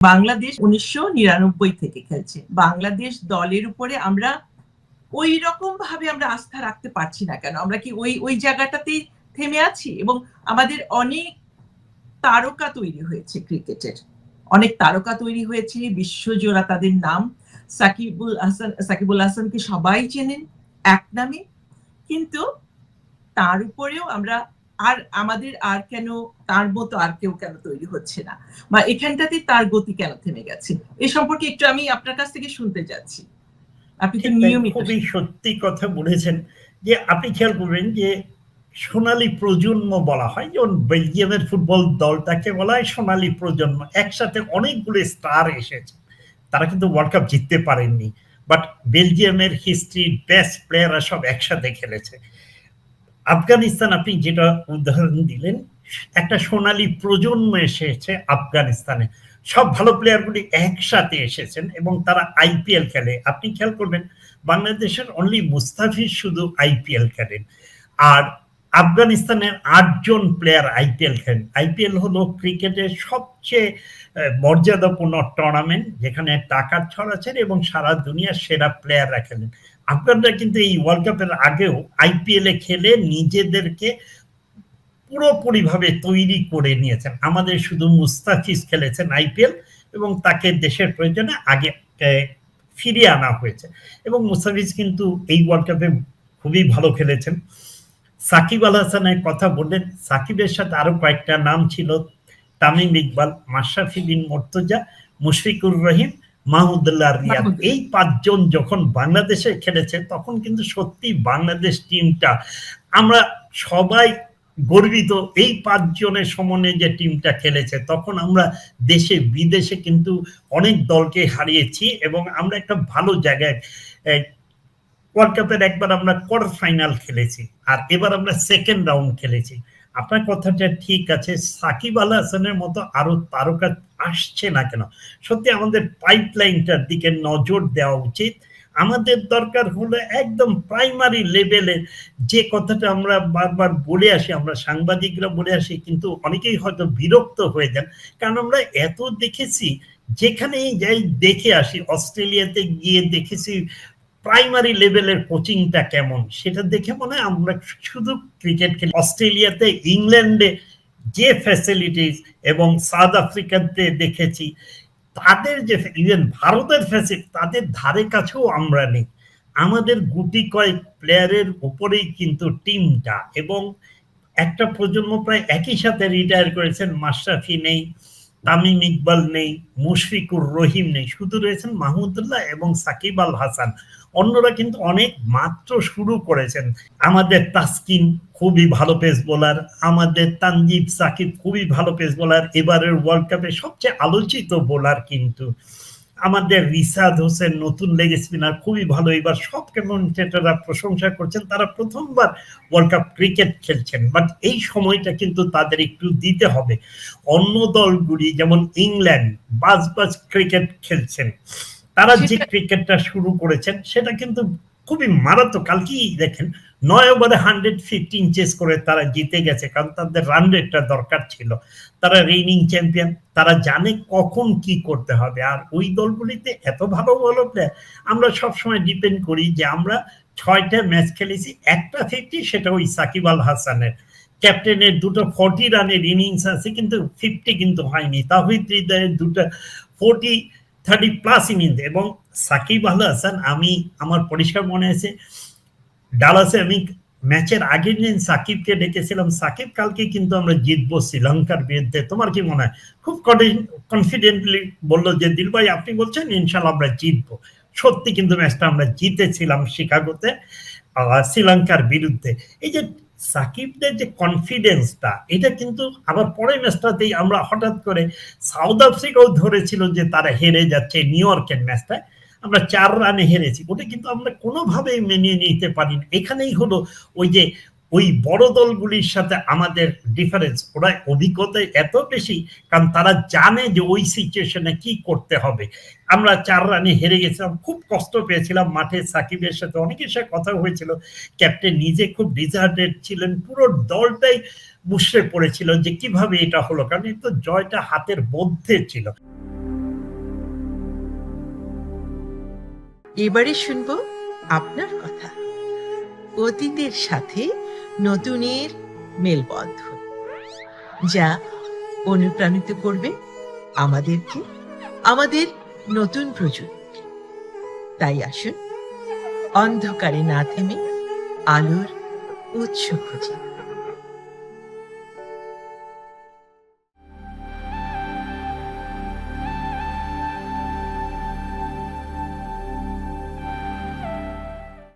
বাংলাদেশ উনিশশো নিরানব্বই থেকে খেলছে। বাংলাদেশ দলের উপরে আমরা ওই রকম ভাবে আমরা আস্থা রাখতে পারছি না কেন? আমরা কি ওই ওই জায়গাটাতেই থেমে আছি? এবং আমাদের অনেক তারকা তৈরি হয়েছে ক্রিকেটের। অনেক তারকা তৈরি হয়েছে, বিশ্বজোড়া তাদের নাম। সাকিবুল হাসান, সাকিবুল হাসানকে সবাই চেনেন এক নামে। কিন্তু তার উপরেও আমরা আর আমাদের আর কেন তার মতো আর কেউ কেন তৈরি হচ্ছে না? বা এখানটাতে তার গতি কেন থেমে গেছে? এ সম্পর্কে একটু আমি আপনার কাছ থেকে শুনতে যাচ্ছি আপনি তো নিয়মিত খুবই সত্যি কথা বলেছেন যে আপনি খেয়াল করবেন যে সোনালী প্রজন্ম বলা হয় যেমন বেলজিয়ামের ফুটবল দলটাকে বলা হয় সোনালী প্রজন্ম। একসাথে অনেকগুলো স্টার এসেছে। তারা কিন্তু ওয়ার্ল্ড কাপ জিততে পারেননি। বাট বেলজিয়ামের হিস্ট্রি বেস্ট প্লেয়াররা সব একসাথে খেলেছে। আফগানিস্তান, আপনি যেটা উদাহরণ দিলেন, একটা সোনালী প্রজন্ম এসেছে আফগানিস্তানে। সব ভালো প্লেয়ারগুলি একসাথে এসেছেন এবং তারা আইপিএল খেলে। আপনি খেয়াল করবেন, বাংলাদেশের অনলি মুস্তাফিজ শুধু আইপিএল খেলেন। আর আফগানিস্তানের আটজন প্লেয়ার আইপিএল খেলেন। আইপিএল হলো ক্রিকেটের সবচেয়ে মর্যাদাপূর্ণ টুর্নামেন্ট যেখানে টাকার ছড়াছেন এবং সারা দুনিয়ার সেরা প্লেয়াররা খেলেন। আফগানরা কিন্তু এই ওয়ার্ল্ড কাপের আগেও আইপিএল খেলে নিজেদেরকে পুরোপুরিভাবে তৈরি করে নিয়েছেন। আমাদের শুধু মুস্তাফিজ খেলেছেন আইপিএল এবং তাকে দেশের প্রয়োজনে আগে ফিরিয়ে আনা হয়েছে। এবং মুস্তাফিজ কিন্তু এই ওয়ার্ল্ড কাপে খুবই ভালো খেলেছেন। সাকিব আল হাসানের কথা বললেন সাকিবের সাথে আরও কয়েকটা নাম ছিল। তামিম ইকবাল মাশরাফি বিন মর্তজা মুশফিকুর রহিম মাহমুদুল্লাহ রিয়াদ। এই পাঁচজন যখন বাংলাদেশে খেলেছে তখন কিন্তু সত্যি বাংলাদেশ টিমটা আমরা সবাই গর্বিত এই পাঁচজনের সমন্বয়ে যে টিমটা খেলেছে। তখন আমরা দেশে বিদেশে কিন্তু অনেক দলকে হারিয়েছি এবং আমরা একটা ভালো জায়গায় ওয়ার্ল্ড কাপের একবার আমরা কোয়ার্টার ফাইনাল খেলেছি, আর এবার আমরা সেকেন্ড রাউন্ড খেলেছি। আপনার কথাটা ঠিক আছে, সাকিব আল হাসানের মতো আরও তারকা আসছে না কেন? সত্যি আমাদের পাইপলাইনটার দিকে নজর দেওয়া উচিত। আমাদের দরকার হলো একদম প্রাইমারি লেভেলের যে কথাটা আমরা বারবার বলে আসি, আমরা সাংবাদিকরা বলে আসি, কিন্তু অনেকেই হয়তো বিরক্ত হয়ে যান। কারণ আমরা এত দেখেছি, যেখানেই যাই দেখে আসি, অস্ট্রেলিয়াতে গিয়ে দেখেছি প্রাইমারি লেভেলের কোচিংটা কেমন? সেটা দেখে মনে হয় আমরা শুধু ক্রিকেট খেলি। অস্ট্রেলিয়াতে, ইংল্যান্ডে যে ফ্যাসিলিটিস এবং সাউথ আফ্রিকাতে দেখেছি, তাদের যে ইভেন ভারতের ফ্যাসিলিটি তাদের ধারে কাছেও আমরা নেই। আমাদের গুটি কয়েক প্লেয়ারের উপরেই কিন্তু টিমটা এবং একটা প্রজন্ম প্রায় একই সাথে রিটায়ার করেছেন, মাশরাফি নেই। তামিম ইকবাল নেই, মুশফিকুর রহিম নেই। শুধু রয়েছেন মাহমুদুল্লাহ এবং সাকিব আল হাসান। অন্যরা কিন্তু অনেক মাত্র শুরু করেছেন। আমাদের তাসকিন খুবই ভালো পেস বোলার আমাদের তানজিব সাকিব খুবই ভালো পেস বোলার এবারের ওয়ার্ল্ড কাপে সবচেয়ে আলোচিত বোলার কিন্তু। আমাদের রিসাদ হোসেন নতুন লেগ স্পিনার খুবই ভালো। এবার সব কমেন্টেটররা প্রশংসা করছেন তারা প্রথমবার ওয়ার্ল্ড কাপ ক্রিকেট খেলছেন। বাট এই সময়টা কিন্তু তাদের একটু দিতে হবে। অন্য দলগুলি যেমন ইংল্যান্ড বাজ বাজ ক্রিকেট খেলছেন। তারা যে ক্রিকেটটা শুরু করেছেন সেটা কিন্তু খুবই মারাত্মক। কালকেই দেখেন নয় ওভারে হান্ড্রেড ফিফটিন চেস করে তারা জিতে গেছে, কারণ তাদের রান রেটটা দরকার ছিল। তারা রেইনিং চ্যাম্পিয়ন তারা জানে কখন কি করতে হবে। আর ওই দলগুলিতে এত ভালো ভালো প্লেয়ার আমরা সবসময় ডিপেন্ড করি যে আমরা ছয়টা ম্যাচ খেলেছি, একটা ফিফটি সেটা ওই সাকিব আল হাসানের। ক্যাপ্টেনের দুটো ফর্টি রানের ইনিংস আছে, কিন্তু ফিফটি কিন্তু হয়নি। তাহিদ হৃদয়ের দুটো ফোর্টি থার্টি প্লাস ইনিংস এবং সাকিব আল হাসান, আমি, আমার পরিষ্কার মনে আছে ডালাসে আমি ম্যাচের আগের দিন সাকিবকে ডেকেছিলাম। সাকিব কালকে কিন্তু আমরা জিতবো শ্রীলঙ্কার বিরুদ্ধে। তোমার কি মনে হয়? খুব কনফিডেন্টলি বলল যে, দিল ভাই, আপনি বলছেন ইনশাল্লাহ আমরা জিতবো। সত্যি কিন্তু ম্যাচটা আমরা জিতেছিলাম শিকাগোতে শ্রীলঙ্কার বিরুদ্ধে। এই যে সাকিবদের যে কনফিডেন্সটা এটা কিন্তু আবার পরের ম্যাচটাতেই আমরা হঠাৎ করে সাউথ আফ্রিকাও ধরেছিল যে, তারা হেরে যাচ্ছে নিউ ইয়র্কের ম্যাচটায় আমরা চার রানে হেরেছি। ওটা কিন্তু আমরা কোনোভাবেই মেনে নিতে পারি এখানেই হলো ওই যে, ওই বড় দলগুলির সাথে আমাদের ডিফারেন্স ওরা অভিজ্ঞতা এত বেশি, কারণ তারা জানে যে ওই সিচুয়েশনে কি করতে হবে। আমরা চার রানে হেরে গেছিলাম, খুব কষ্ট পেয়েছিলাম মাঠে। সাকিবের সাথে অনেকের সাথে কথা হয়েছিল। ক্যাপ্টেন নিজে খুব ডিজার্টেড ছিলেন। পুরো দলটাই মুশড়ে পড়েছিল যে কীভাবে এটা হলো, কারণ এই তো জয়টা হাতের মধ্যে ছিল। এবারে শুনব আপনার কথা। অতীতের সাথে নতুনের মেলবন্ধন, যা অনুপ্রাণিত করবে আমাদেরকে, আমাদের নতুন প্রজন্মকে। তাই আসুন, অন্ধকারে না থেমে আলোর উৎস খুঁজি।